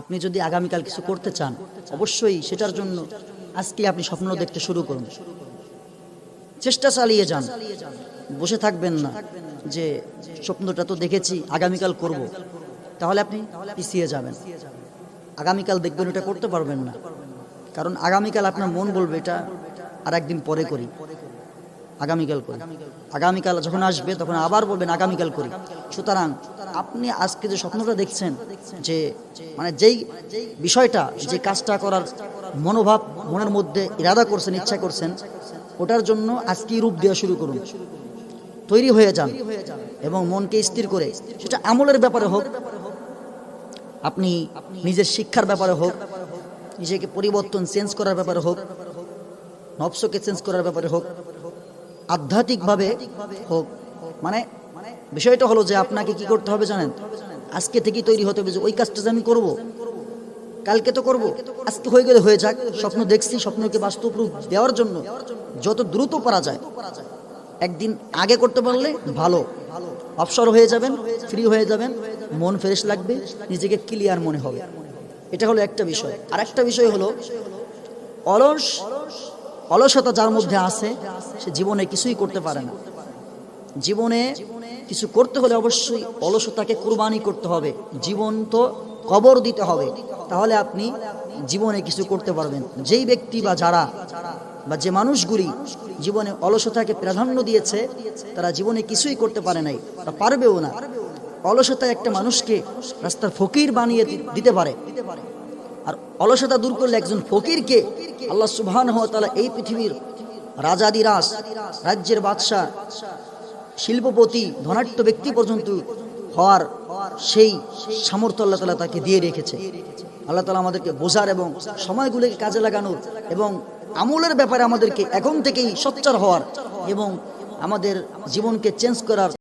আপনি যদি আগামীকাল কিছু করতে চান, অবশ্যই সেটার জন্য আজকে আপনি স্বপ্ন দেখতে শুরু করুন। চেষ্টা চালিয়ে যান। বসে থাকবেন না যে স্বপ্নটা তো দেখেছি, আগামীকাল করব। তাহলে আপনি পিছিয়ে যাবেন। আগামীকাল দেখবেন ওটা করতে পারবেন না। কারণ আগামীকাল আপনার মন বলবে এটা আর একদিন পরে করি। আগামীকাল করি। আগামীকাল যখন আসবে, তখন আবার বলবেন আগামীকাল করি। সুতরাং আপনি আজকে যে স্বপ্নটা দেখছেন, যে মানে যেই বিষয়টা, যে কাজটা করার মনোভাব মনের মধ্যে ইরাদা করছেন, ইচ্ছা করছেন, ওটার জন্য আজকেই রূপ দেওয়া শুরু করুন। তৈরি হয়ে যান এবং মনকে স্থির করে, সেটা আমলের ব্যাপারে হোক, আপনি নিজের শিক্ষার ব্যাপারে হোক, নিজেকে পরিবর্তন, চেঞ্জ করার ব্যাপারে হোক, নবসকে চেঞ্জ করার ব্যাপারে হোক আধ্যাত্মিকভাবে হোক মানে বিষয়টা হলো যে আপনাকে কি করতে হবে জানেন? আজকে থেকেই তৈরি হতে হবে যে ওই কাজটা যে আমি করব। কালকে তো করব। আজকে হয়ে গেলে, হয়ে যাক। স্বপ্ন দেখছি, স্বপ্নকে বাস্তব রূপ দেওয়ার জন্য যত দ্রুত পারা যায়, একদিন আগে করতে পারলে ভালো। অবসর হয়ে যাবেন ফ্রি হয়ে যাবেন, মন ফ্রেশ লাগবে, নিজেকে ক্লিয়ার মনে হবে। এটা হলো একটা বিষয়। আর একটা বিষয় হলো অলস অলসতা যার মধ্যে আছে, সে জীবনে কিছুই করতে পারে না। জীবনে কিছু করতে হলে অবশ্যই অলসতাকে কুরবানি করতে হবে। জীবন তো কবর দিতে হবে। তাহলে আপনি জীবনে কিছু করতে পারবেন। যেই ব্যক্তি বা যারা বা যে মানুষগুলি জীবনে অলসতাকে প্রাধান্য দিয়েছে, তারা জীবনে কিছুই করতে পারে নাই বা পারবেও না। অলসতা একটা মানুষকে রাস্তার ফকির বানিয়ে দিতে পারে। আর অলসতা দূর করলে একজন ফকিরকে আল্লাহ সুবহান তাআলা এই পৃথিবীর রাজাদিরাজ রাজ্যের বাদশাহ, শিল্পপতি, ধনাঢ্য ব্যক্তি পর্যন্ত হওয়ার সেই সামর্থ্য আল্লাহ তালা তাকে দিয়ে রেখেছে। আল্লাহ তালা আমাদেরকে বোঝার এবং সময়গুলোকে কাজে লাগানোর এবং আমলের ব্যাপারে আমাদেরকে এখন থেকেই সোচ্চার হওয়ার এবং আমাদের জীবনকে চেঞ্জ করার